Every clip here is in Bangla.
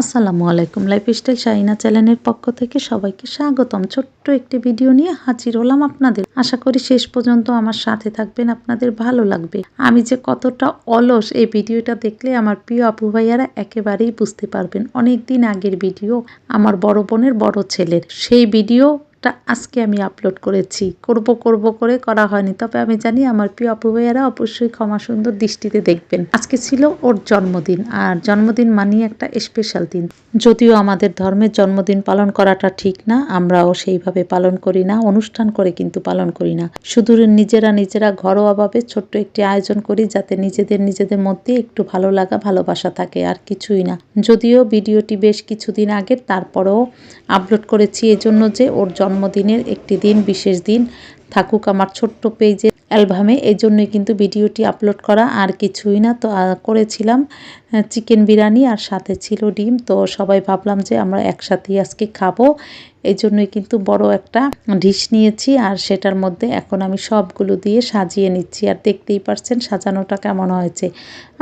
আসসালামু আলাইকুম। লাইফস্টাইল শাহিনা চ্যানেলের পক্ষ থেকে সবাইকে স্বাগতম। ছোট্ট একটি ভিডিও নিয়ে হাজির হলাম আপনাদের। আশা করি শেষ পর্যন্ত আমার সাথে থাকবেন, আপনাদের ভালো লাগবে। আমি যে কতটা অলস এই ভিডিওটা দেখলে আমার প্রিয় আপু ভাইয়ারা একেবারেই বুঝতে পারবেন। অনেক দিন আগের ভিডিও আমার বড় বোনের বড় ছেলের। সেই ভিডিও টা আজকে আমি আপলোড করেছি। করব করব করে করা হয়নি। তবে আমি জানি আমার প্রিয় আপু ভাইয়ারা অবশ্যই ক্ষমা সুন্দর দৃষ্টিতে দেখবেন। আজকে ছিল ওর জন্মদিন, আর জন্মদিন মানেই একটা স্পেশাল দিন। যদিও আমাদের ধর্মের জন্মদিন পালন করাটা ঠিক না, আমরাও সেইভাবে পালন করি না, অনুষ্ঠান করে কিন্তু পালন করি না। শুধু নিজেরা নিজেরা ঘরোয়াভাবে ছোট্ট একটি আয়োজন করি, যাতে নিজেদের নিজেদের মধ্যে একটু ভালো লাগা, ভালোবাসা থাকে, আর কিছুই না। যদিও ভিডিওটি বেশ কিছুদিন আগে, তারপরেও আপলোড করেছি, এজন্য যে ওর জন্মদিনের একটি দিন বিশেষ দিন থাকুক আমার ছোট্ট পেজে। অ্যালবামে। এই জন্যই কিন্তু ভিডিওটি আপলোড করা আর কিছুই না। তো করেছিলাম চিকেন বিরিয়ানি আর সাথে ছিল ডিম। তো, সবাই ভাবলাম যে আমরা একসাথেই আজকে খাব। এই জন্যই কিন্তু বড় একটা ডিশ নিয়েছি আর সেটার মধ্যে এখন আমি সবগুলো দিয়ে সাজিয়ে নিচ্ছি। আর দেখতেই পারছেন সাজানোটা কেমন হয়েছে।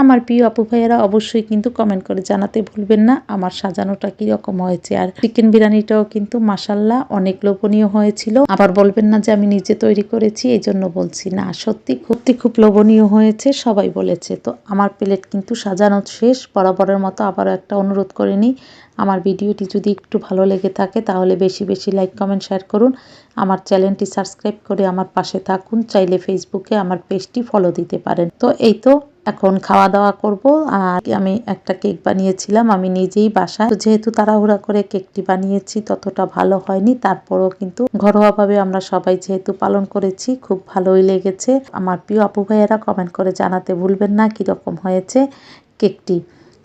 আমার প্রিয় আপু ভাইয়েরা অবশ্যই কিন্তু কমেন্ট করে জানাতে ভুলবেন না আমার সাজানোটা কীরকম হয়েছে। আর চিকেন বিরিয়ানিটাও কিন্তু মাসাল্লাহ অনেক লোভনীয় হয়েছিল। আবার বলবেন না যে আমি নিজে তৈরি করেছি এই জন্য বলছি না, সত্যি সত্যি খুব লোভনীয় হয়েছে, সবাই বলেছে। তো আমার প্লেট কিন্তু সাজানো শেষ, বরাবরের মতো আবারও একটা অনুরোধ করে নিই। আমার ভিডিওটি যদি একটু ভালো লেগে থাকে, তাহলে বেশি বেশি লাইক, কমেন্ট, শেয়ার করুন। আমার চ্যানেলটি সাবস্ক্রাইব করে আমার পাশে থাকুন, চাইলে ফেসবুকে আমার পেজটি ফলো দিতে পারেন। তো এই তো এখন খাওয়া দাওয়া করব। আর আমি একটা কেক বানিয়েছিলাম, আমি নিজেই বাসায়। যেহেতু তাড়াহুড়া করে কেকটি বানিয়েছি, ততটা ভালো হয়নি। তারপরও কিন্তু ঘরোয়াভাবে আমরা সবাই যেহেতু পালন করেছি, খুব ভালোই লেগেছে। আমার প্রিয় আপু ভাইয়েরা কমেন্ট করে জানাতে ভুলবেন না কীরকম হয়েছে কেকটি।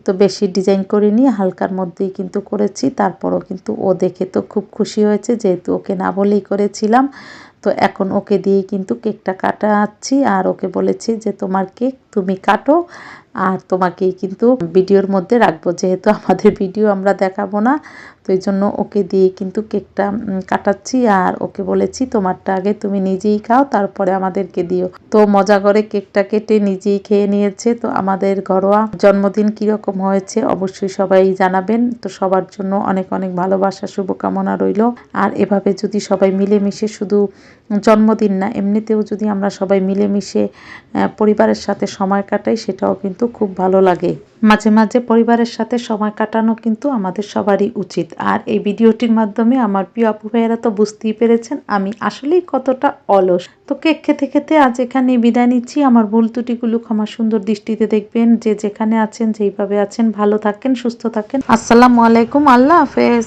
তো বেশি ডিজাইন করিনি, হালকার মধ্যেই কিন্তু করেছি। তারপরও কিন্তু ও দেখে তো খুব খুশি হয়েছে, যেহেতু ওকে না বলেই করেছিলাম। তো এখন ওকে দিয়ে কিন্তু কেকটা কাটাচ্ছি আর ওকে বলেছি যে তোমার কেক তুমি কাটো আর তোমাকেই কিন্তু ভিডিওর মধ্যে রাখব। যেহেতু আমাদের ভিডিও আমরা দেখাবো না, তো এই জন্য ওকে দিয়ে কিন্তু কেকটা কাটাচ্ছি আর ওকে বলেছি, তোমারটা আগে তুমি নিজেই খাও, তারপরে আমাদেরকে দিও। তো মজা করে কেকটা কেটে নিজেই খেয়ে নিয়েছে। তো আমাদের ঘরোয়া জন্মদিন কীরকম হয়েছে অবশ্যই সবাই জানাবেন। তো সবার জন্য অনেক অনেক ভালোবাসা, শুভকামনা রইল। আর এভাবে যদি সবাই মিলেমিশে শুধু জন্মদিন না, এমনিতেও যদি আমরা সবাই মিলেমিশে পরিবারের সাথে সময় কাটাই, সেটাও কিন্তু খুব ভালো লাগে। মাঝে মাঝে পরিবারের সাথে সময় কাটানো কিন্তু আমাদের সবারই উচিত। আর এই ভিডিওটির মাধ্যমে আমার প্রিয় আপু ভাইয়েরা তো বুঝতেই পেরেছেন, আমি আসলেই কতটা অলস। তো কেক খেতে খেতে আজ এখানে বিদায় নিচ্ছি। আমার ভুল ত্রুটিগুলো ক্ষমা সুন্দর দৃষ্টিতে দেখবেন। যে যেখানে আছেন, যেইভাবে আছেন, ভালো থাকেন, সুস্থ থাকেন। আসসালামু আলাইকুম, আল্লাহ হাফেজ।